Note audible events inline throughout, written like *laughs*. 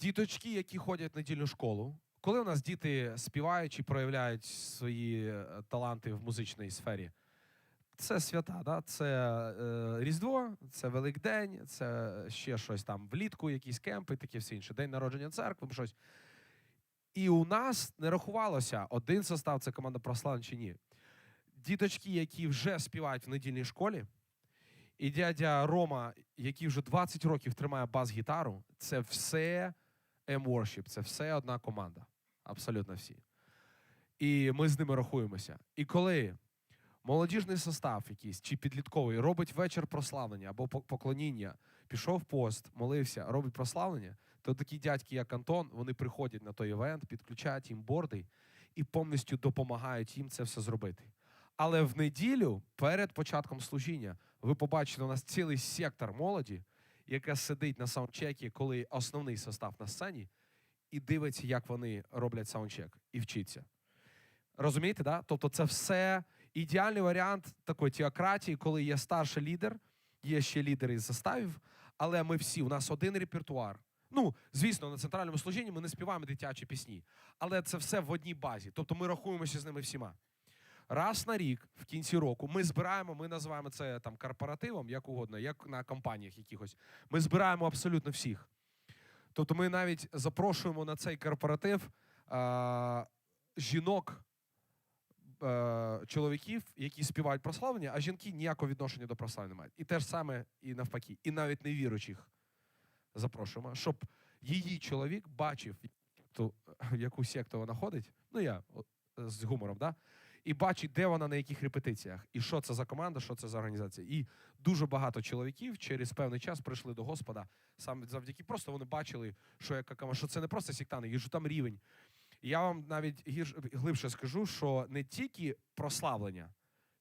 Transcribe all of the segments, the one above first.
діточки, які ходять в недільну школу, коли у нас діти співають чи проявляють свої е, таланти в музичній сфері, це свята, да? це е, Різдво, це Великдень, це ще щось там влітку, якісь кемпи, таке все інше, день народження церкви, щось. І у нас не рахувалося один состав, це команда прославлення чи ні. Діточки, які вже співають в недільній школі, і дядя Рома, який вже 20 років тримає бас-гітару, це все M-Worship, це все одна команда. Абсолютно всі. І ми з ними рахуємося. І коли молодіжний состав якийсь чи підлітковий робить вечір прославлення або поклоніння, пішов пост, молився, робить прославлення, то такі дядьки, як Антон, вони приходять на той івент, підключають їм борди і повністю допомагають їм це все зробити. Але в неділю, перед початком служіння, ви побачите, у нас цілий сектор молоді, яка сидить на саундчекі, коли основний состав на сцені, і дивиться, як вони роблять саундчек, і вчиться. Розумієте, да? Тобто це все ідеальний варіант такої теократії, коли є старший лідер, є ще лідери із заставів, але ми всі, у нас один репертуар. Ну, звісно, на центральному служінні ми не співаємо дитячі пісні, але це все в одній базі. Тобто ми рахуємося з ними всіма. Раз на рік, в кінці року, ми збираємо, ми називаємо це там корпоративом, як угодно, як на компаніях якихось. Ми збираємо абсолютно всіх. Тобто ми навіть запрошуємо на цей корпоратив а, жінок, е, чоловіків, які співають прославлення, а жінки ніякого відношення до прославлення не мають. І те ж саме і навпаки, і навіть невіруючих запрошуємо, щоб її чоловік бачив, ту, яку секту вона ходить. Ну я з гумором, да? І бачить, де вона на яких репетиціях, і що це за команда, що це за організація. І дуже багато чоловіків через певний час прийшли до Господа саме завдяки просто вони бачили, що яка що це не просто сектани, що там рівень. Я вам навіть гірш, глибше скажу, що не тільки прославлення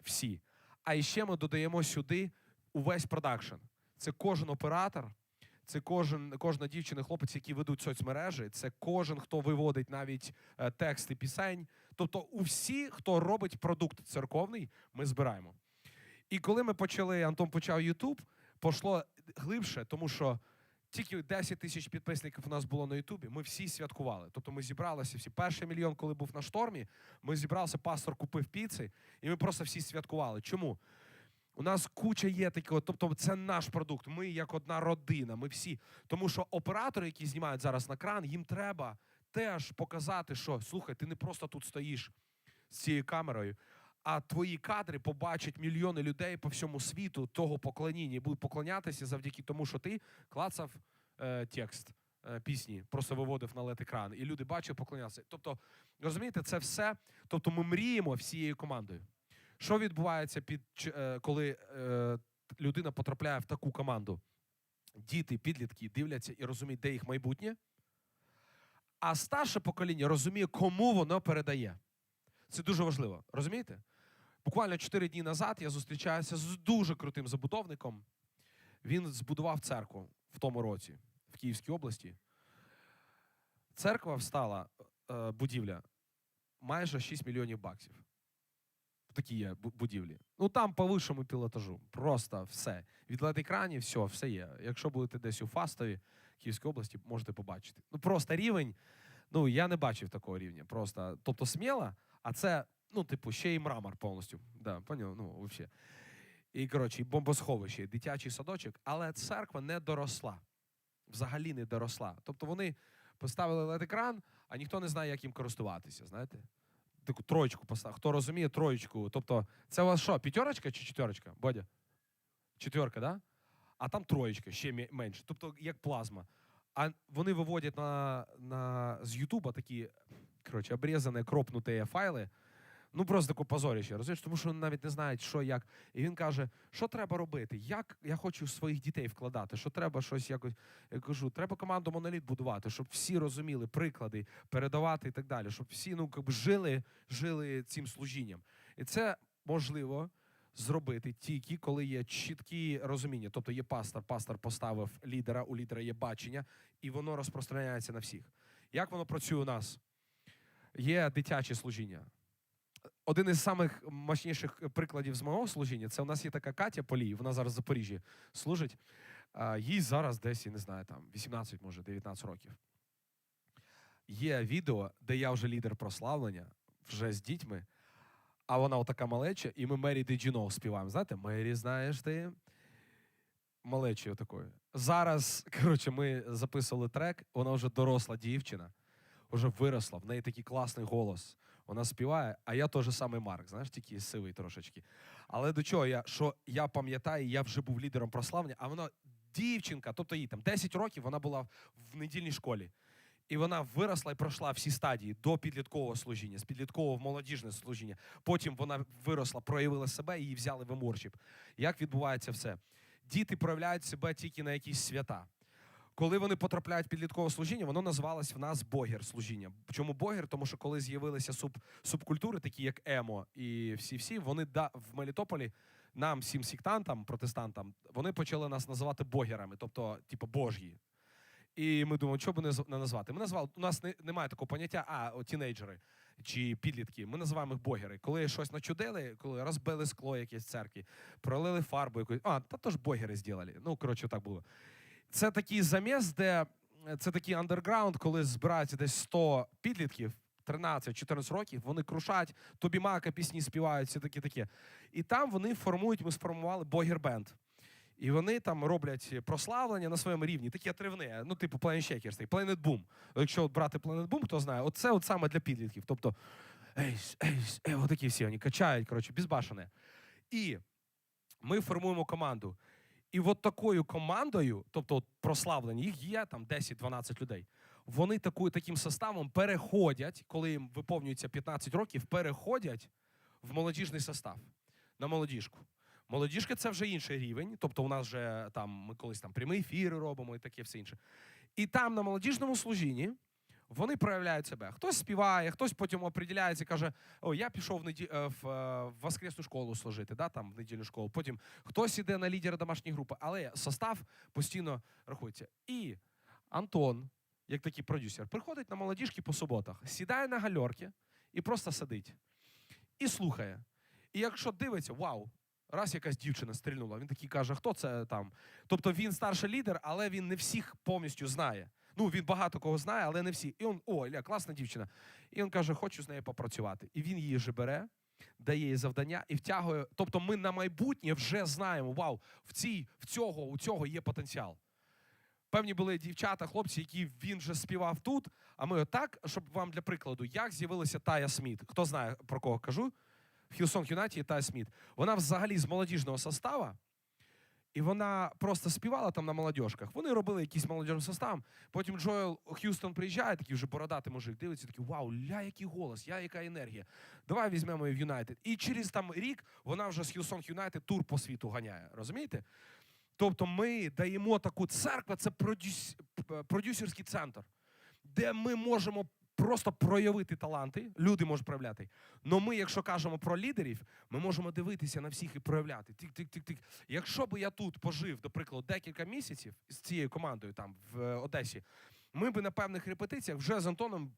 всі, а і ще ми додаємо сюди увесь продакшн. Це кожен оператор, це кожен, кожна дівчина, хлопець, які ведуть соцмережі, це кожен, хто виводить навіть е, тексти пісень. Тобто, усі, хто робить продукт церковний, ми збираємо. І коли ми почали, Антон почав Ютуб, пішло глибше, тому що тільки 10 тисяч підписників у нас було на Ютубі. Ми всі святкували. Тобто ми зібралися всі. Перший мільйон, коли був на штормі, ми зібралися, пастор купив піци, і ми просто всі святкували. Чому? У нас куча є такого, тобто це наш продукт. Ми як одна родина. Ми всі. Тому що оператори, які знімають зараз на кран, їм треба теж показати, що слухай, ти не просто тут стоїш з цією камерою, а твої кадри побачать мільйони людей по всьому світу того поклоніння і будуть поклонятися завдяки тому, що ти клацав е, текст е, пісні, просто виводив на лед екран, і люди бачать, поклонятися. Тобто, розумієте, це все. Тобто, ми мріємо всією командою. Що відбувається під е, коли е, людина потрапляє в таку команду? Діти, підлітки дивляться і розуміють, де їх майбутнє. А старше покоління розуміє, кому воно передає. Це дуже важливо. Розумієте? Буквально 4 дні назад я зустрічаюся з дуже крутим забудовником. Він збудував церкву в тому році в Київській області. Церква встала, е, будівля, майже 6 мільйонів баксів. Такі є будівлі. Ну там по вищому пілотажу. Просто все. Від led екранів все, все є. Якщо будете десь у Фастові Київської області, можете побачити. Ну просто рівень. Ну я не бачив такого рівня. Просто, тобто сміло, а це, ну, типу, ще й мрамор повністю. Да, поняв? Ну, взагалі. І коротше, і бомбосховище, і дитячий садочок, але церква не доросла. Взагалі не доросла. Тобто вони поставили led екран, а ніхто не знає, як їм користуватися. Знаєте? Таку троєчку поставив. Хто розуміє троєчку? Тобто, це у вас що, п'ятерочка чи четверочка? Бодя? Четверка, да? А там троєчка, ще менше. Тобто, як плазма. А вони виводять на, на, з Ютуба такі, коротше, обрізані, кропнуті файли. Ну, просто таке позоріще, розумієш? Тому що вони навіть не знають, що як. І він каже, що треба робити? Як я хочу своїх дітей вкладати? Що треба щось якось. Я кажу, треба команду моноліт будувати, щоб всі розуміли приклади, передавати і так далі, щоб всі ну, как би, жили, жили цим служінням. І це можливо зробити тільки коли є чіткі розуміння. Тобто є пастор, пастор поставив лідера, у лідера є бачення, і воно розпространяється на всіх. Як воно працює у нас? Є дитяче служіння. Один із самих мощніших прикладів з мого служіння це у нас є така Катя Полій, вона зараз в Запоріжжі служить. Їй зараз десь, я не знаю, там 18, може 19 років. є відео, де я вже лідер прославлення, вже з дітьми, а вона отака малеча, і ми Мері Деджіно співаємо. Знаєте, Мері, знаєш ти? Малечою такою. Зараз, *laughs* коротше, ми записували трек, вона вже доросла дівчина, вже виросла, в неї такий класний голос. Вона співає, а я теж самий Марк, знаєш, тільки сивий трошечки. Але до чого я? Що я пам'ятаю, я вже був лідером прославлення, а вона дівчинка, тобто їй там 10 років, вона була в недільній школі. І вона виросла і пройшла всі стадії до підліткового служіння, з підліткового в молодіжне служіння. Потім вона виросла, проявила себе і її взяли в еморшіп. Як відбувається все? Діти проявляють себе тільки на якісь свята. Коли вони потрапляють в підліткове служіння, воно називалось в нас богер служіння. Чому богер? Тому що коли з'явилися суб, субкультури, такі як емо і всі-всі, вони да, в Мелітополі нам, всім сектантам, протестантам, вони почали нас називати богерами, тобто, типу, божі. І ми думаємо, що би не назвати. Ми назвали, у нас не, немає такого поняття, а о, тінейджери чи підлітки. Ми називаємо їх богери. Коли щось начудили, коли розбили скло якесь в церкві, пролили фарбу якусь. А, та то ж богери зробили. Ну, коротше, так було. Це такий заміс, де е, це такий андерграунд, коли збираються десь 100 підлітків. 13-14 років, вони крушать, тобі мака пісні співають, все таке таке. І там вони формують, ми сформували богер-бенд. І вони там роблять прославлення на своєму рівні, таке тривне, ну, типу Planet Shakers, Planet Boom. Якщо от брати Planet Boom, хто знає, оце от саме для підлітків. Тобто, ейс, ейс, ей, отакі всі вони качають, коротше, безбашене. І ми формуємо команду. І от такою командою, тобто от прославлені, їх є там 10-12 людей. Вони такою, таким составом переходять, коли їм виповнюється 15 років, переходять в молодіжний состав на молодіжку. Молодіжка це вже інший рівень. Тобто, у нас вже там ми колись там прямі ефіри робимо і таке все інше. І там на молодіжному служінні вони проявляють себе. Хтось співає, хтось потім оприділяється каже: О, я пішов в, неді... е, е, в воскресну школу служити, да, там, в недільну школу. Потім хтось іде на лідера домашньої групи, але состав постійно рахується. І Антон, як такий продюсер, приходить на молодіжки по суботах, сідає на гальорки і просто сидить. І слухає. І якщо дивиться, вау, раз якась дівчина стрільнула, він такий каже, хто це там. Тобто він старший лідер, але він не всіх повністю знає. Ну, він багато кого знає, але не всі. І він, о, Ля, класна дівчина. І він каже, хочу з нею попрацювати. І він її вже бере, дає їй завдання і втягує. Тобто, ми на майбутнє вже знаємо, вау, в цій, в цього, у цього є потенціал. Певні були дівчата, хлопці, які він вже співав тут. А ми отак, щоб вам для прикладу, як з'явилася Тая Сміт. Хто знає про кого кажу? В Хілсонг Юнаті Тая Сміт. Вона взагалі з молодіжного состава, і вона просто співала там на молодіжках. Вони робили якийсь молодіжний состав. Потім Джоел Х'юстон приїжджає, такий вже бородатий мужик, дивиться, такий вау, ля, який голос, я, яка енергія. Давай візьмемо її в Юнайтед. І через там рік вона вже з Хілсонг Юнайтед тур по світу ганяє. Розумієте? Тобто ми даємо таку церкву, це продюс... продюсерський центр, де ми можемо просто проявити таланти, люди можуть проявляти. Но ми, якщо кажемо про лідерів, ми можемо дивитися на всіх і проявляти. Тик-тик-тик-тик. Якщо би я тут пожив, до прикладу, декілька місяців з цією командою там в е, Одесі, ми би на певних репетиціях вже з Антоном.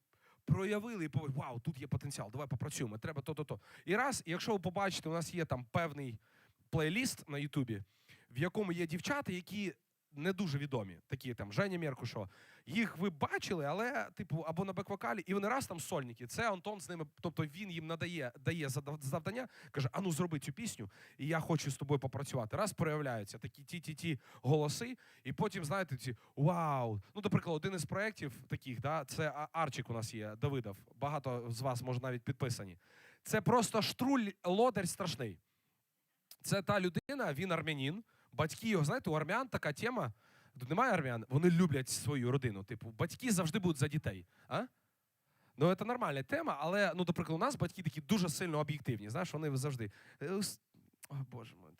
Проявили і повели, вау, тут є потенціал, давай попрацюємо, треба то-то-то. І раз, якщо ви побачите, у нас є там певний плейліст на Ютубі, в якому є дівчата, які не дуже відомі, такі там Женя Меркушова. Їх ви бачили, але типу або на бек-вокалі, і вони раз там сольники. Це Антон з ними, тобто він їм надає дає завдання, каже: Ану, зроби цю пісню, і я хочу з тобою попрацювати. Раз проявляються такі ті-ті-ті голоси, і потім, знаєте, ці вау. Ну, наприклад, один із проєктів таких, да, це Арчик у нас є, Давидов. Багато з вас може навіть підписані. Це просто штруль лодер страшний. Це та людина, він армянин. Батьки його, знаєте, у армян така тема. Тут немає армян, вони люблять свою родину. Типу, батьки завжди будуть за дітей. А? Ну, це нормальна тема, але, ну, наприклад, у нас батьки такі дуже сильно об'єктивні. Знаєш, вони завжди. е, О, Боже мой.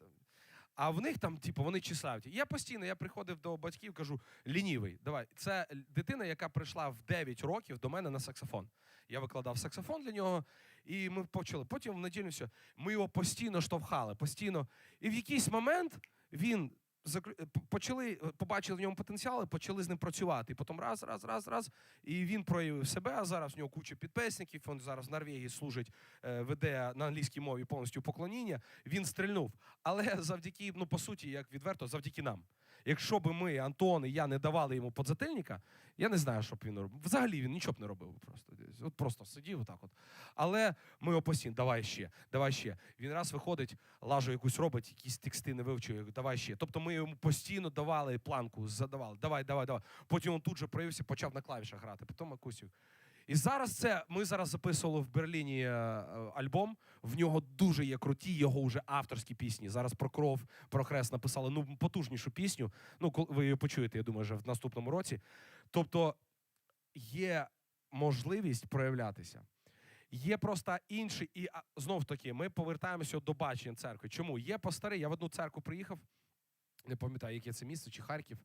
А в них там, типу, вони числяють. Я постійно я приходив до батьків, кажу: лінівий, давай. Це дитина, яка прийшла в 9 років до мене на саксофон. Я викладав саксофон для нього, і ми почали. Потім в неділю все. Ми його постійно штовхали, постійно. І в якийсь момент він п- почали, побачили в ньому потенціал почали з ним працювати. І потім раз, раз, раз, раз. І він проявив себе. А зараз в нього куча підписників. Він зараз в Норвегії служить, е, веде на англійській мові повністю поклоніння. Він стрільнув. Але *laughs* завдяки, ну по суті, як відверто, завдяки нам. Якщо б ми, Антон і я, не давали йому подзатильника, я не знаю, що б він робив. Взагалі він нічого б не робив. Просто от просто сидів отак. От. Але ми його постійно, давай ще, давай ще. Він раз виходить, лажу якусь робить, якісь тексти не говорю, давай ще. Тобто ми йому постійно давали планку, задавали, давай, давай, давай. Потім він тут же проявився, почав на клавішах грати, потім акустів. І зараз це ми зараз записували в Берліні е, альбом. В нього дуже є круті його вже авторські пісні. Зараз про кров, про хрест написали ну потужнішу пісню. Ну, коли ви її почуєте, я думаю, вже в наступному році. Тобто є можливість проявлятися. Є просто інший, і знов таки, ми повертаємося до бачення церкви. Чому? Є пастори, я в одну церкву приїхав, не пам'ятаю, яке це місце, чи Харків.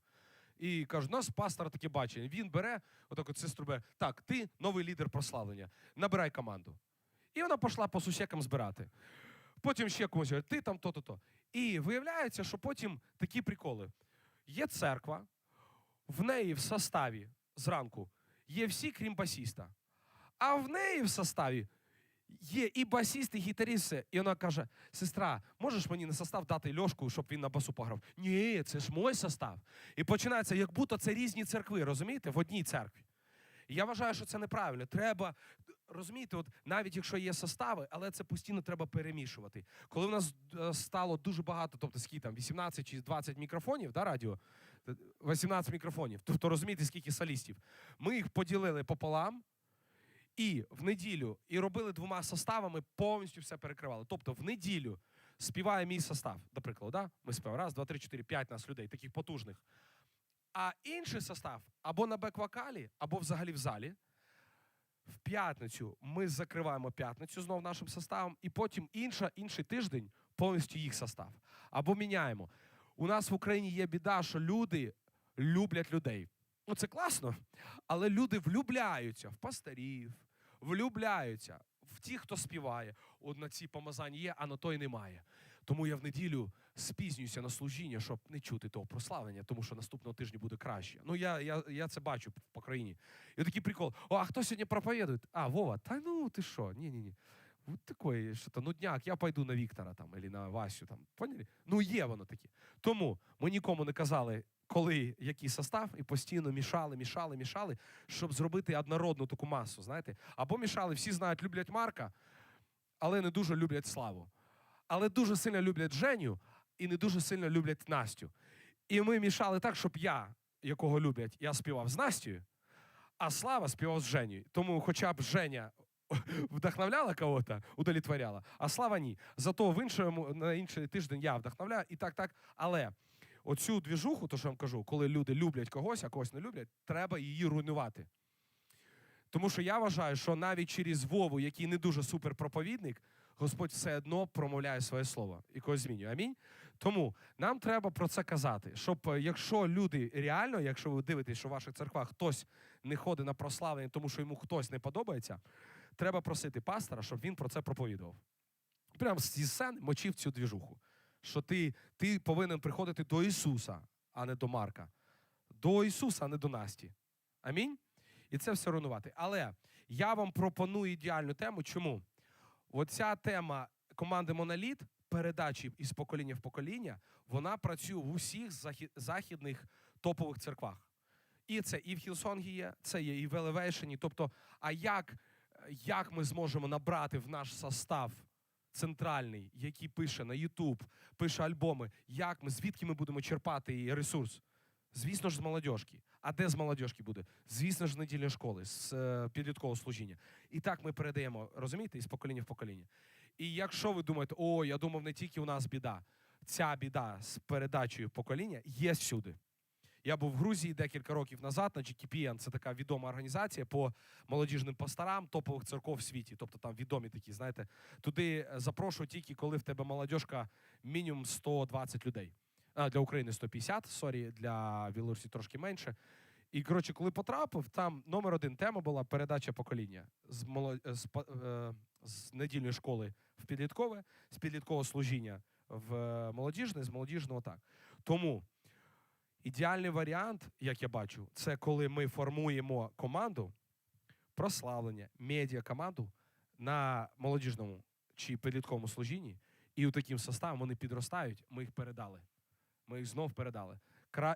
І кажуть, нас пастор таке бачення. Він бере, отак от сестру так, ти новий лідер прославлення, набирай команду. І вона пішла по сусекам збирати. Потім ще комусь говорить, ти там то-то то. І виявляється, що потім такі приколи. Є церква, в неї в составі зранку є всі, крім басіста. А в неї в составі є і басіст, і гітаріст. все. І вона каже: сестра, можеш мені на состав дати льошку, щоб він на басу пограв? Ні, це ж мой состав. І починається, як будто це різні церкви, розумієте, в одній церкві. І я вважаю, що це неправильно. Треба розумієте, от навіть якщо є состави, але це постійно треба перемішувати. Коли в нас е, стало дуже багато, тобто скільки там 18 чи 20 мікрофонів, да, радіо, 18 мікрофонів, тобто розумієте, скільки солістів. Ми їх поділили пополам. І в неділю і робили двома составами, повністю все перекривали. Тобто в неділю співає мій состав, до прикладу, да? ми співаємо раз, два, три, чотири, п'ять нас людей, таких потужних. А інший состав або на бек-вокалі, або взагалі в залі. В п'ятницю ми закриваємо п'ятницю знов нашим составом, і потім інша, інший тиждень повністю їх состав. Або міняємо. У нас в Україні є біда, що люди люблять людей. Ну, це класно, але люди влюбляються в пастирів, влюбляються в ті, хто співає. От на ці помазання є, а на той немає. Тому я в неділю спізнююся на служіння, щоб не чути того прославлення, тому що наступного тижня буде краще. Ну я, я, я це бачу по країні. І такий прикол: о, а хто сьогодні проповідує? А, Вова, та ну ти що? Ні, ні, ні. Вот такой, що-то нудняк, я пойду на Віктора там, або на Васю. Там, поняли? Ну, є воно таке. Тому ми нікому не казали, коли який состав, і постійно мішали, мішали, мішали, щоб зробити однородну таку масу. Знаєте? Або мішали, всі знають, люблять Марка, але не дуже люблять славу. Але дуже сильно люблять Женю і не дуже сильно люблять Настю. І ми мішали так, щоб я, якого люблять, я співав з Настю, а Слава співав з Женю. Тому, хоча б Женя *laughs* вдохновляла кого-то, удовлетворяла, а Слава ні. Зато в іншому на інший тиждень я вдохновляю і так, так. Але оцю двіжуху, то що я вам кажу, коли люди люблять когось, а когось не люблять, треба її руйнувати. Тому що я вважаю, що навіть через Вову, який не дуже суперпроповідник, Господь все одно промовляє своє слово і когось змінює. Амінь. Тому нам треба про це казати, щоб е, якщо люди реально, якщо ви дивитесь, що в ваших церквах хтось не ходить на прославлення, тому що йому хтось не подобається, треба просити пастора, щоб він про це проповідував. Прямо зі сцени мочив цю двіжуху. Що ти, ти повинен приходити до Ісуса, а не до Марка. До Ісуса, а не до Насті. Амінь. І це все руйнувати. Але я вам пропоную ідеальну тему. Чому? Оця тема команди Моноліт, передачі із покоління в покоління, вона працює в усіх західних топових церквах. І це і в Хілсонгі є, це є і в Елевейшені. Тобто, а як, як ми зможемо набрати в наш состав центральний, який пише на YouTube, пише альбоми, як ми, звідки ми будемо черпати ресурс? Звісно ж, з молодіжки. А де з молодіжки буде? Звісно ж, з недільної школи, з е, підліткового служіння. І так ми передаємо, розумієте, із покоління в покоління. І якщо ви думаєте, о, я думав, не тільки у нас біда, ця біда з передачею покоління є всюди. Я був в Грузії декілька років назад на GKPN, це така відома організація по молодіжним пасторам топових церков в світі. Тобто там відомі такі, знаєте, туди е, запрошують тільки, коли в тебе молодіжка мінімум 120 людей. А, для України 150, сорі, для Білорусі трошки менше. І коротше, коли потрапив, там номер один тема була передача покоління з, моло... з, па- е, з недільної школи в підліткове, з підліткового служіння в е, молодіжне, з молодіжного так. Тому ідеальний варіант, як я бачу, це коли ми формуємо команду прославлення, медіа команду на молодіжному чи підлітковому служінні, і у таким составом вони підростають, ми їх передали. Ми їх знов передали.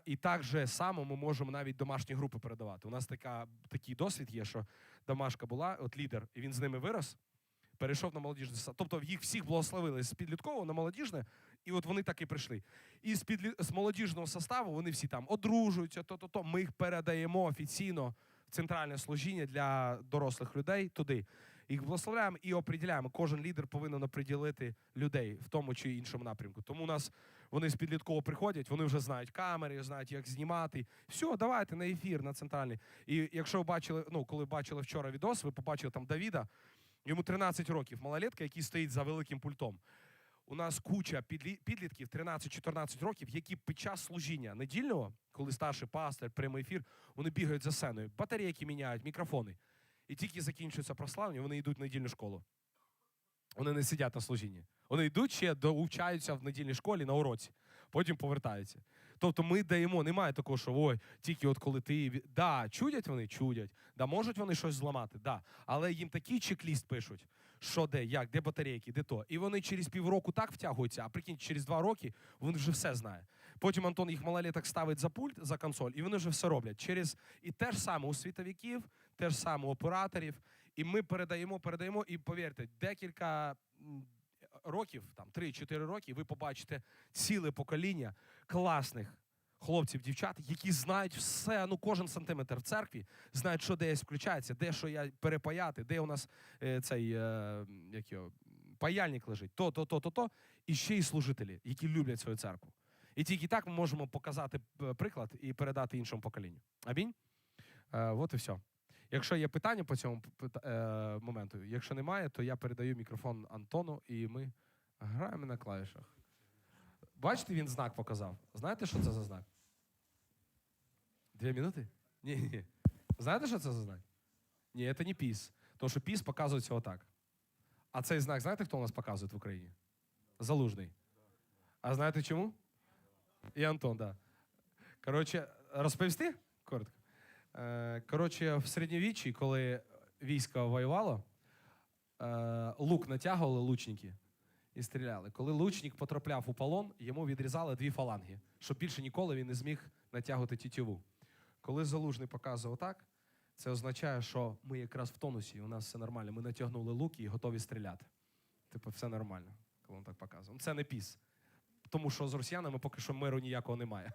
І так же само ми можемо навіть домашні групи передавати. У нас така, такий досвід є, що домашка була, от лідер, і він з ними вирос, перейшов на молодіжне. Тобто їх всіх благословили з підліткового на молодіжне, і от вони так і прийшли. І з, підлі... з молодіжного составу вони всі там одружуються, то-то-то. Ми їх передаємо офіційно в центральне служіння для дорослих людей туди. Їх благословляємо і оприділяємо. Кожен лідер повинен оприділити людей в тому чи іншому напрямку. Тому у нас вони з підлітково приходять, вони вже знають камери, знають, як знімати. Все, давайте на ефір, на центральний. І якщо ви бачили, ну коли бачили вчора відос, ви побачили там Давіда, йому 13 років, малолетка, який стоїть за великим пультом. У нас куча підлі- підлітків 13-14 років, які під час служіння недільного, коли старший пастор, прямий ефір, вони бігають за сценою, батарейки міняють, мікрофони. І тільки закінчується прославлення, вони йдуть в недільну школу. Вони не сидять на служінні. Вони йдуть ще доучаються в недільній школі на уроці, потім повертаються. Тобто ми даємо, немає такого, що ой, тільки от коли ти. Да, чудять вони, чудять. Да, можуть вони щось зламати, да. Але їм такий чек-ліст пишуть, що де, як, де батарейки, де то. І вони через півроку так втягуються, а прикинь, через два роки вони вже все знають. Потім Антон їх малолеток ставить за пульт, за консоль, і вони вже все роблять. Через і те ж саме у світовиків, те ж саме у операторів. І ми передаємо, передаємо, і повірте, декілька років, там 3-4 роки, ви побачите ціле покоління класних хлопців, дівчат, які знають все, ну кожен сантиметр в церкві, знають, що десь включається, де що я перепаяти, де у нас е, цей е, як його, паяльник лежить, то, то, то, то, то. І ще й служителі, які люблять свою церкву. І тільки так ми можемо показати е, приклад і передати іншому поколінню. Амінь. Е, от і все. Якщо є питання по цьому е, моменту, якщо немає, то я передаю мікрофон Антону, і ми граємо на клавішах. Бачите, він знак показав. Знаєте, що це за знак? Дві минути? Ні, ні. Знаєте, що це за знак? Ні, це не піс. Тому що піс показується отак. А цей знак, знаєте, хто у нас показує в Україні? Залужний. А знаєте чому? І Антон, так. Да. Коротше, розповісти? Коротко. Е, Коротше, в середньовіччі, коли військо воювало, е, лук натягували лучники і стріляли. Коли лучник потрапляв у полон, йому відрізали дві фаланги, щоб більше ніколи він не зміг натягувати тітіву. Коли залужний показував так, це означає, що ми якраз в тонусі, у нас все нормально. Ми натягнули луки і готові стріляти. Типу, все нормально, коли він так показував. Це не піс. Тому що з росіянами поки що миру ніякого немає.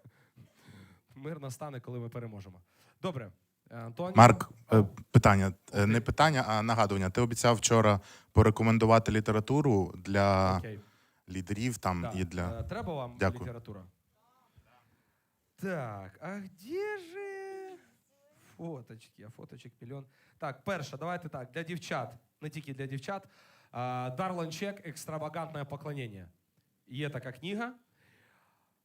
*laughs* Мир настане, коли ми переможемо. Добре. Марк, е, питання. Е, Не питання, а нагадування. Ти обіцяв вчора порекомендувати літературу для Окей. лідерів там Да. і для. Е, Треба вам Дякую. література? Так, а где же фоточки? А фоточок мільйон. Так, перша, давайте так. Для дівчат, не тільки для дівчат. Дарлан Чек Екстравагантне поклонення. Є така книга.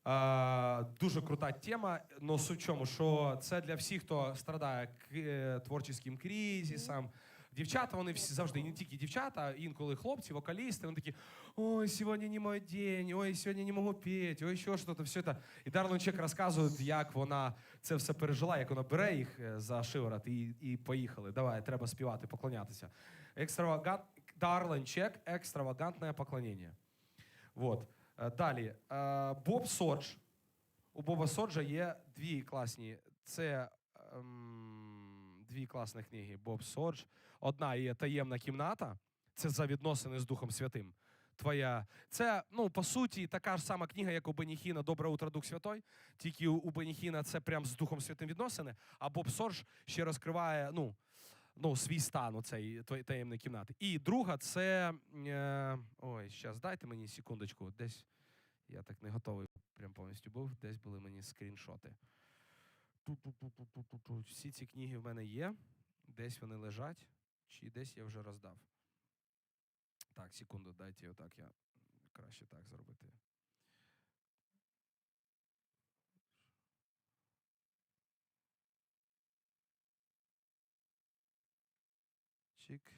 А, Дуже крута тема. Но суть в чому, що це для всіх, хто страдає е, творчим кризисом. Дівчата, вони всі завжди, не тільки дівчата, а інколи хлопці, вокалісти, вони такі: ой, сьогодні не мой день, ой, сьогодні не можу петь, ой, що що-то, все це. І Чек розказує, як вона це все пережила, як вона бере їх е, за шиворот і, і поїхали. Давай, треба співати, поклонятися. Екстравагант, Дарлен Чек, екстравагантне поклонення. Вот. Е, Далі. Е, Боб Содж. У Боба Соджа є дві класні. Це ем, дві класні книги. Боб Содж. Одна є таємна кімната. Це за відносини з Духом Святим. Твоя. Це, ну, по суті, така ж сама книга, як у Беніхіна Добре утро, Дух Святой. Тільки у, Беніхіна це прям з Духом Святим відносини, а Боб Содж ще розкриває, ну, ну, свій стан у тої таємної кімнати. І друга це. Е, ой, зараз дайте мені секундочку. Десь я так не готовий прям повністю був. Десь були мені скріншоти. Всі ці книги в мене є. Десь вони лежать, чи десь я вже роздав. Так, секунду, дайте отак я краще так зробити. Чик.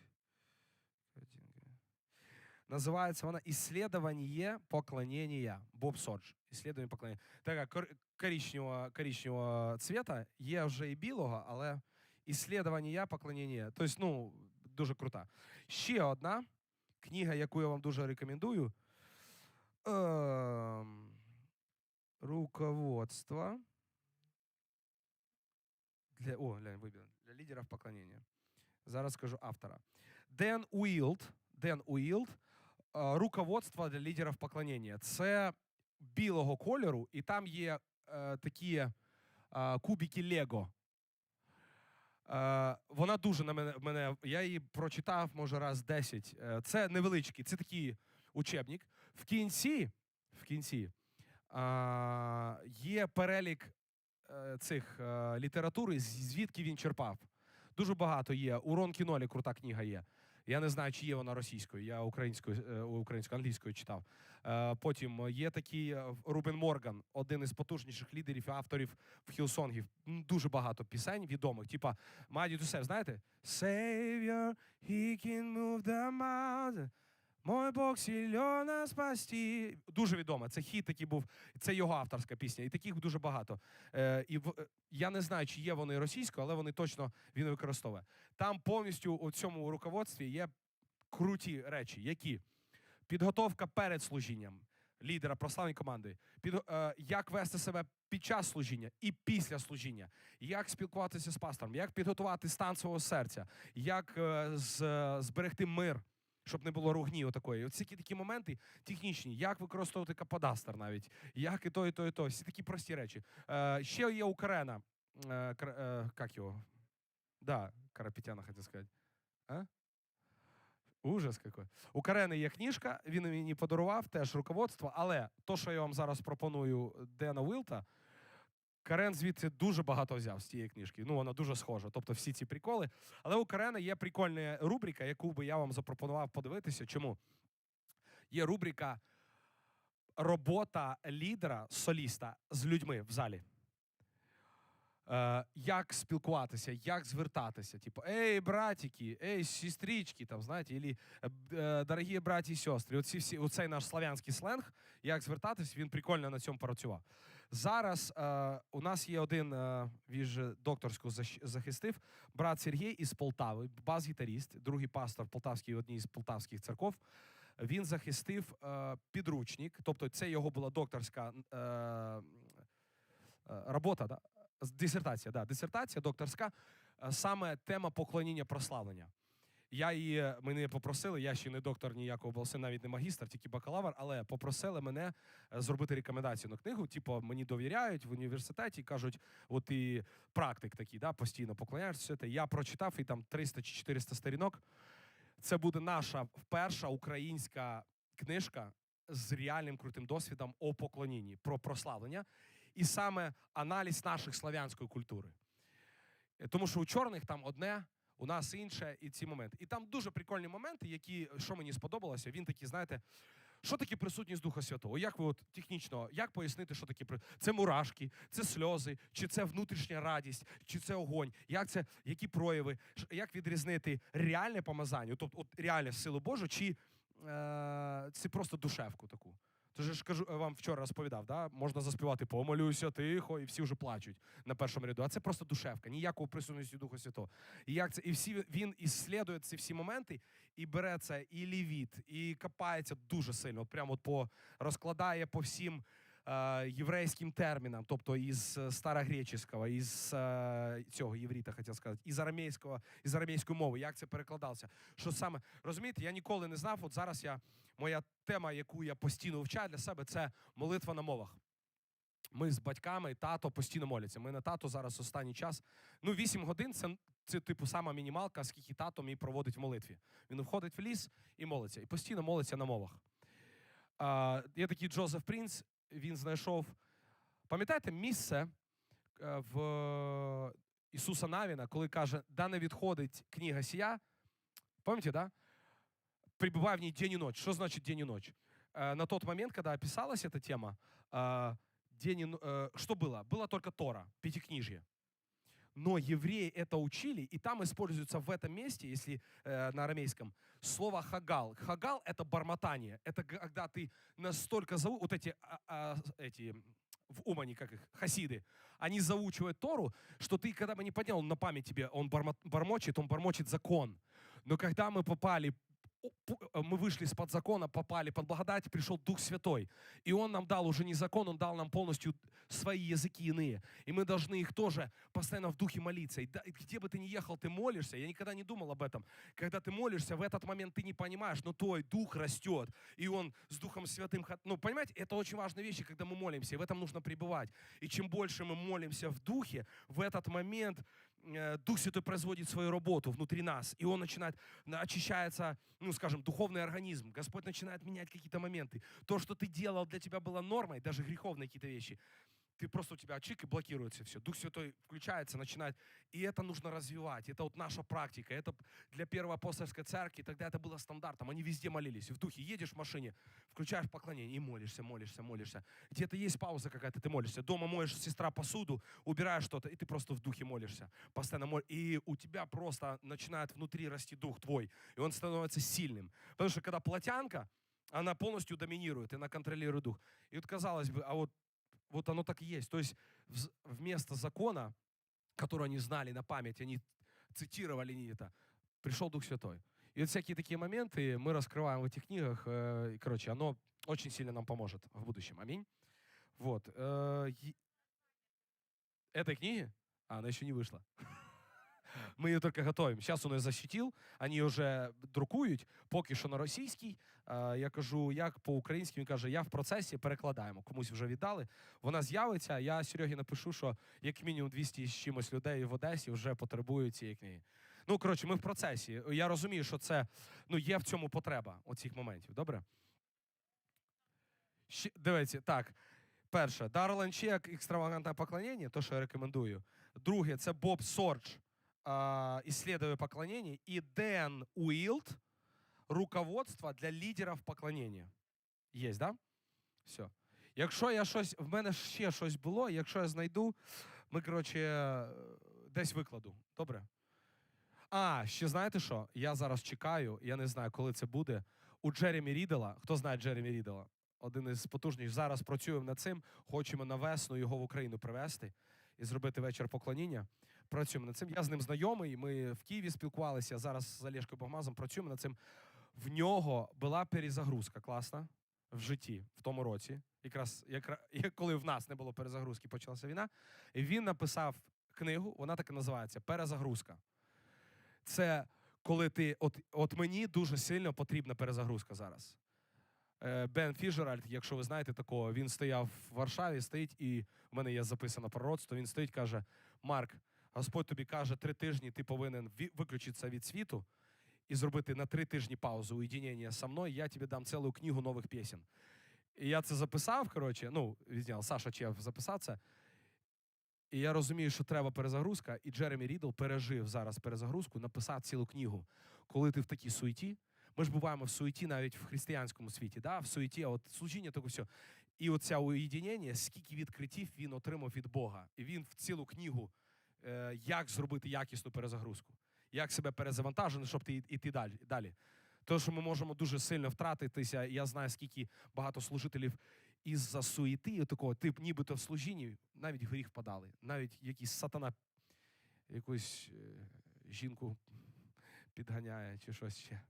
Називається вона «Исследование поклонения». Боб Содж. «Исследование поклонения». Така кор- коричневого, коричневого цвета. Є вже і білого, але «Исследование поклонения». Тобто, ну, дуже крута. Ще одна книга, яку я вам дуже рекомендую. Ем, руководство. Для, о, глянь, вибір. Для лідерів поклоніння. Зараз скажу автора. Ден Уілд. Ден Уілд. е, Руководство для лідерів поклоніння. Це білого кольору, і там є е, такі е, кубики Лего. Е, вона дуже на мене, мене. Я її прочитав, може, раз 10. Е, це невеличкий, це такий учебник. В кінці, в кінці е, є перелік е, цих е, літератури, звідки він черпав. Дуже багато є. Урон Кінолі крута книга є. Я не знаю, чи є вона російською. Я українською, е, українською англійською читав. Е, Потім є такий е, Рубен Морган, один із потужніших лідерів і авторів Хілсонгів. Дуже багато пісень відомих. Типа Маді дусев знаєте? Savior, he can move the mountain. Мой Бог сильно нас спасти. Дуже відома. Це хіт такий був. Це його авторська пісня. І таких дуже багато. Е, і в, е, я не знаю, чи є вони російською, але вони точно він використовує. Там повністю у цьому руководстві є круті речі, які підготовка перед служінням лідера прославної команди, під, е, як вести себе під час служіння і після служіння, як спілкуватися з пастором, як підготувати стан свого серця, як е, з, зберегти мир. Щоб не було ругні отакої. Оці такі, такі моменти технічні, як використовувати каподастер навіть, як і то, і то, і то. Всі такі прості речі. Е, ще є у Карена. Е, Кар, е, як його? Да, Карапетяна, хотів сказати. А? Ужас какой. У Карени є книжка, він мені подарував теж руководство, але то, що я вам зараз пропоную Дена Уілта, Карен звідти дуже багато взяв з цієї книжки. Ну, вона дуже схожа. Тобто всі ці приколи. Але у Карена є прикольна рубрика, яку би я вам запропонував подивитися. Чому? Є рубрика робота лідера, соліста з людьми в залі. Е, як спілкуватися, як звертатися. Типу, ей, братики, ей, сестрички, там, знаєте, или, е, е, дорогі браті і сестри. Оці всі, оцей наш славянський сленг, як звертатись, він прикольно на цьому працював. Зараз е, у нас є один, е, він же докторську захистив, брат Сергій із Полтави, бас-гітаріст, другий пастор Полтавський, одній з полтавських церков. Він захистив е, підручник, тобто це його була докторська е, е, робота, да? Дисертація, да, дисертація докторська, е, саме тема поклоніння прославлення. Я її мене попросили, я ще не доктор ніякого був, навіть не магістр, тільки бакалавр, але попросили мене е, зробити рекомендацію на книгу. Типу, мені довіряють в університеті, кажуть, от і практик такий, да, постійно поклоняєшся. Я прочитав і там 300 чи 400 сторінок. Це буде наша перша українська книжка з реальним крутим досвідом о поклонінні, про прославлення, і саме аналіз наших славянської культури. Е, Тому що у чорних там одне, у нас інше, і ці моменти. І там дуже прикольні моменти, які, що мені сподобалося, він такий, знаєте, що таке присутність Духа Святого? Як ви от технічно, як пояснити, що таке це мурашки, це сльози, чи це внутрішня радість, чи це огонь? Як це, які прояви? Як відрізнити реальне помазання, тобто от реальне силу Божу, чи е, це просто душевку таку? Тож ж кажу, е, вам вчора розповідав, да? можна заспівати помолюся тихо, і всі вже плачуть на першому ряду. А це просто душевка, ніякого присутності Духа Святого. І як це, і всі він іслідує ці всі моменти і бере це і лівіт, і копається дуже сильно. Прямо от по розкладає по всім. Е, Єврейським термінам, тобто із е, старогреческого, із е, цього євріта, хотів сказати, із арамейського, із арамейської мови, як це перекладалося. Що саме розумієте, я ніколи не знав. От зараз я моя тема, яку я постійно вивчаю для себе, це молитва на мовах. Ми з батьками, тато постійно моляться. Ми на тато зараз останній час. Ну, 8 годин це, це типу сама мінімалка, скільки тато мій проводить в молитві. Він входить в ліс і молиться, і постійно молиться на мовах. А, є такий Джозеф Прінц, він знайшов. Пам'ятаєте місце е, в Ісуса Навіна, коли каже, да не відходить книга сія. Пам'ятаєте, да? Пребывай в ней день и ночь. Что значит день и ночь? Э, на тот момент, когда описалась эта тема, э, день и, но- э, что было? Было только Тора, пятикнижье. Но евреи это учили, и там используется в этом месте, если э, на арамейском, слово хагал. Хагал — это бормотание. Это когда ты настолько зову... Вот эти, а, а, эти в Умане, как их, хасиды, они заучивают Тору, что ты, когда бы не поднял на память тебе, он бормо- бормочет, он бормочет закон. Но когда мы попали мы вышли из-под закона, попали под благодать, пришел Дух Святой. И Он нам дал уже не закон, Он дал нам полностью свои языки иные. И мы должны их тоже постоянно в духе молиться. И, где бы ты ни ехал, ты молишься. Я никогда не думал об этом. Когда ты молишься, в этот момент ты не понимаешь, но твой дух растет. И он с Духом Святым... Ну, понимаете, это очень важные вещи, когда мы молимся. И в этом нужно пребывать. И чем больше мы молимся в духе, в этот момент э, Дух Святой производит свою работу внутри нас, и Он начинает, на- очищается, ну, скажем, духовный организм. Господь начинает менять какие-то моменты. То, что ты делал, для тебя было нормой, даже греховные какие-то вещи, ты просто у тебя чик и блокируется все. Дух Святой включается, начинает. И это нужно развивать. Это вот наша практика. Это для первой апостольской церкви, тогда это было стандартом. Они везде молились. В духе едешь в машине, включаешь поклонение и молишься, молишься, молишься. Где-то есть пауза какая-то, ты молишься. Дома моешь сестра посуду, убираешь что-то, и ты просто в духе молишься. Постоянно молишь. И у тебя просто начинает внутри расти дух твой. И он становится сильным. Потому что когда плотянка, она полностью доминирует, и она контролирует дух. И вот казалось бы, а вот, вот оно так и есть. То есть вместо закона, который они знали на память, они цитировали не это, пришел Дух Святой. И вот всякие такие моменты мы раскрываем в этих книгах. э, и, короче, оно очень сильно нам поможет в будущем. Аминь. Вот. э, Этой книги? А, она еще не вышла. *laughs* Ми її тільки готуємо. Зараз он її защитив, вони вже друкують, поки що на російській. Я кажу, як по-українськи, він каже, я в процесі перекладаємо. Комусь вже віддали. Вона з'явиться. Я Серегі напишу, що як мінімум 200 з чимось людей в Одесі вже потребують цієї книги. Ну, коротше, ми в процесі. Я розумію, що це ну, є в цьому потреба оцих моментів. Добре? Ще, дивіться, так. Перше, Дарлен Чек, екстравагантне поклонення, то, що я рекомендую. Друге, це Боб Сордж, а, «Исследуя поклонение», и Дэн Уилд, «Руководство для лідерів поклонення». Є, да? Все. Якщо я щось, в мене ще щось було, якщо я знайду, ми, коротше, десь викладу. Добре? А, ще знаєте що? Я зараз чекаю, я не знаю, коли це буде. У Джеремі Рідела, хто знає Джеремі Рідела? Один із потужніших. Зараз працюємо над цим. Хочемо на весну його в Україну привезти і зробити вечір поклоніння. Працюємо над цим. Я з ним знайомий. Ми в Києві спілкувалися. Зараз з Олешкою Богмазом працюємо над цим. В нього була перезагрузка класна в житті в тому році. Якраз *laughs* як коли в нас не було перезагрузки, почалася війна. Він написав книгу, вона так і називається Перезагрузка. Це коли ти, от, от мені дуже сильно потрібна перезагрузка зараз. Е, Бен Фіжеральд, якщо ви знаєте такого, він стояв в Варшаві, стоїть, і в мене є записано пророцтво. Він стоїть, каже: Марк, Господь тобі каже, три тижні ти повинен виключитися від світу і зробити на три тижні паузу уєдинення со мною, я тобі дам цілу книгу нових пісень. І я це записав, коротше, ну, відняв, Саша Чев записав це. І я розумію, що треба перезагрузка, і Джеремі Рідл пережив зараз перезагрузку, написав цілу книгу. Коли ти в такій суеті, ми ж буваємо в суеті навіть в християнському світі, да? в суеті, от служіння, таке все. І оця уєдинення, скільки відкриттів він отримав від Бога. І він в цілу книгу, як зробити якісну перезагрузку, як себе перезавантажити, щоб ти йти далі. далі. Тому що ми можемо дуже сильно втратитися. Я знаю, скільки багато служителів із-за суєти, такого, тип, нібито в служінні, навіть гріх впадали. Навіть якийсь сатана якусь е, жінку підганяє чи щось ще.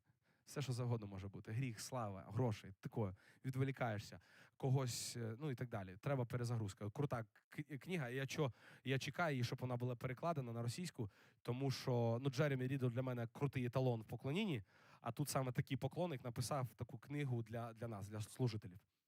Все, що завгодно може бути. Гріх, слава, гроші, таке, відволікаєшся, когось, е, ну і так далі. Треба перезагрузка. Крута книга. Я, чо, я чекаю її, щоб вона була перекладена на російську, тому що ну, Джеремі Рідл для мене крутий еталон в поклонінні, а тут саме такий поклонник написав таку книгу для, для нас, для служителів.